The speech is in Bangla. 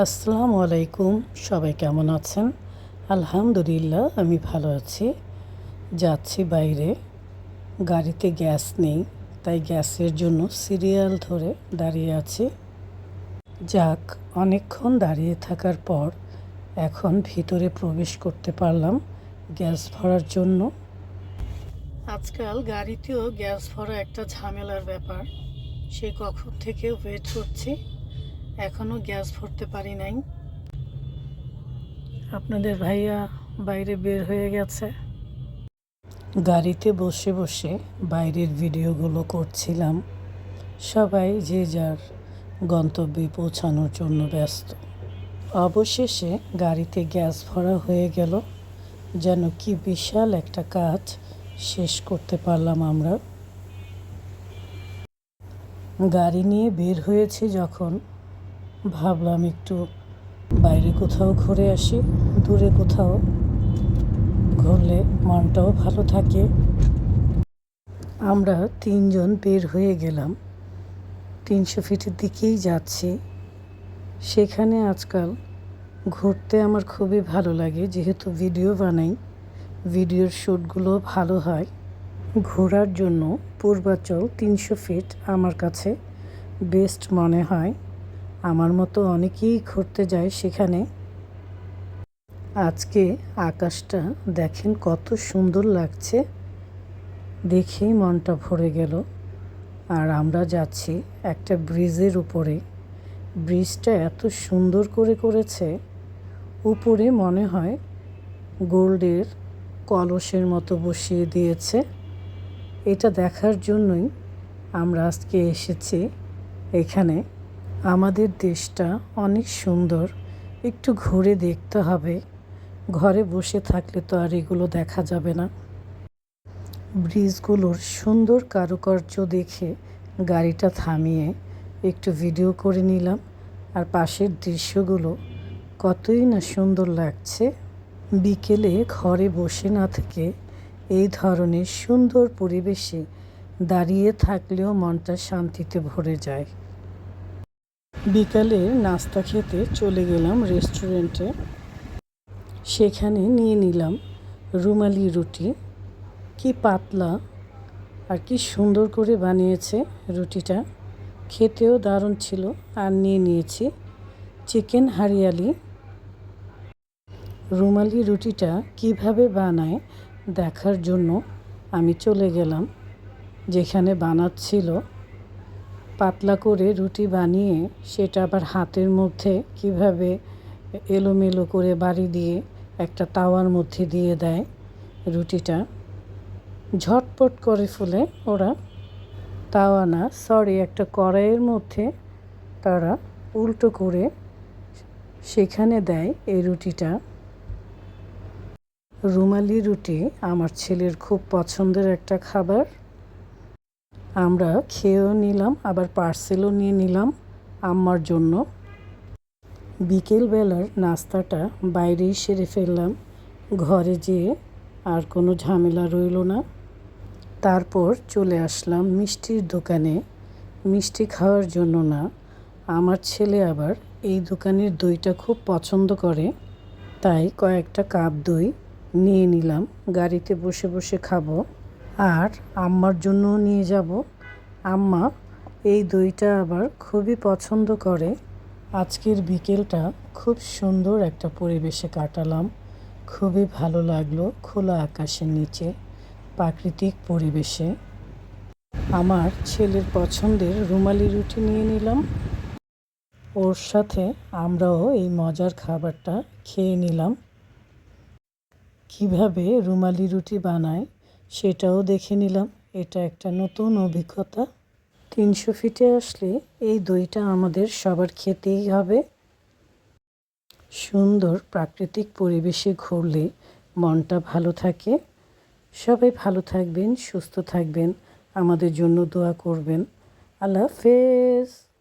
আসসালামু আলাইকুম, সবাই কেমন আছেন? আলহামদুলিল্লাহ, আমি ভালো আছি। যাচ্ছি বাইরে। গাড়িতে গ্যাস নেই, তাই গ্যাসের জন্য সিরিয়াল ধরে দাঁড়িয়ে আছি। যাক, অনেকক্ষণ দাঁড়িয়ে থাকার পর এখন ভিতরে প্রবেশ করতে পারলাম গ্যাস ভরার জন্য। আজকাল গাড়িতেও গ্যাস ভরা একটা ঝামেলার ব্যাপার। সে কখন থেকে ওয়েট করছি? এখনও গ্যাস ভরতে পারি নাই। আপনাদের ভাইয়া বাইরে বের হয়ে গেছে। গাড়িতে বসে বসে বাইরের ভিডিওগুলো করছিলাম। সবাই যে যার গন্তব্যে পৌঁছানোর জন্য ব্যস্ত। অবশেষে গাড়িতে গ্যাস ভরা হয়ে গেল। যেন কি বিশাল একটা কাজ শেষ করতে পারলাম আমরা। গাড়ি নিয়ে বের হয়েছি যখন ভাবলাম একটু বাইরে কোথাও ঘুরে আসি, দূরে কোথাও ঘুরলে মনটাও ভালো থাকে। আমরা তিনজন বের হয়ে গেলাম, তিনশো ফিটের দিকেই যাচ্ছি। সেখানে আজকাল ঘুরতে আমার খুবই ভালো লাগে, যেহেতু ভিডিও বানাই, ভিডিওর শ্যুটগুলো ভালো হয়। ঘোরার জন্য পূর্বাচল তিনশো ফিট আমার কাছে বেস্ট মনে হয়। আমার মতো অনেকেই ঘুরতে যায় সেখানে। আজকে আকাশটা দেখেন কত সুন্দর লাগছে। দেখেই মনটা ভরে গেল। আর আমরা যাচ্ছি একটা ব্রিজের উপরে। ব্রিজটা এত সুন্দর করে করেছে। উপরে মনে হয় গোল্ডের কলসের মতো বসিয়ে দিয়েছে। এটা দেখার জন্যই আমরা আজকে এসেছি এখানে। আমাদের দেশটা অনেক সুন্দর, একটু ঘুরে দেখতে হবে। ঘরে বসে থাকলে তো আর এগুলো দেখা যাবে না। ব্রিজগুলোর সুন্দর কারুকার্য দেখে গাড়িটা থামিয়ে একটু ভিডিও করে নিলাম। আর পাশের দৃশ্যগুলো কতই না সুন্দর লাগছে। বিকেলে ঘরে বসে না থেকে এই ধরনের সুন্দর পরিবেশে দাঁড়িয়ে থাকলেও মনটা শান্তিতে ভরে যায়। বিকালে নাস্তা খেতে চলে গেলাম রেস্টুরেন্টে। সেখানে নিয়ে নিলাম রুমালি রুটি। কি পাতলা আর কি সুন্দর করে বানিয়েছে রুটিটা। খেতেও দারুণ ছিল আর নিয়ে নিয়েছি চিকেন হারিয়ালি। রুমালি রুটিটা কীভাবে বানায় দেখার জন্য আমি চলে গেলাম, যেখানে বানাচ্ছিল পাতলা করে রুটি বানিয়ে সেটা আবার হাতের মধ্যে কীভাবে এলোমেলো করে বাড়ি দিয়ে একটা তাওয়ার মধ্যে দিয়ে দেয় রুটিটা। ঝটপট করে ফুলে ওরা। তাওয়া না সরি একটা কড়াইয়ের মধ্যে তারা উল্টো করে সেখানে দেয় এই রুটিটা। রুমালি রুটি আমার ছেলের খুব পছন্দের একটা খাবার। আমরা খেয়েও নিলাম, আবার পার্সেলও নিয়ে নিলাম আম্মার জন্য। বিকেলবেলার নাস্তাটা বাইরেই সেরে ফেললাম, ঘরে যেয়ে আর কোনো ঝামেলা রইল না। তারপর চলে আসলাম মিষ্টির দোকানে। মিষ্টি খাওয়ার জন্য না, আমার ছেলে আবার এই দোকানের দইটা খুব পছন্দ করে, তাই কয়েকটা কাপ দই নিয়ে নিলাম, গাড়িতে বসে বসে খাব। আর আম্মার জন্যও নিয়ে যাব। আম্মা এই দইটা আবার খুবই পছন্দ করে। আজকের বিকেলটা খুব সুন্দর একটা পরিবেশে কাটালাম। খুবই ভালো লাগল খোলা আকাশের নিচে প্রাকৃতিক পরিবেশে। আমার ছেলের পছন্দের রুমালি রুটি নিয়ে নিলাম। ওর সাথে আমরাও এই মজার খাবারটা খেয়ে নিলাম। কীভাবে রুমালি রুটি বানায় সেটাও দেখে নিলাম। এটা একটা নতুন অভিজ্ঞতা। তিনশো ফিটে আসলে এই দইটা আমাদের সবার খেতেই হবে। সুন্দর প্রাকৃতিক পরিবেশে ঘুরলে মনটা ভালো থাকে। সবাই ভালো থাকবেন, সুস্থ থাকবেন। আমাদের জন্য দোয়া করবেন। আল্লাহ হাফেজ।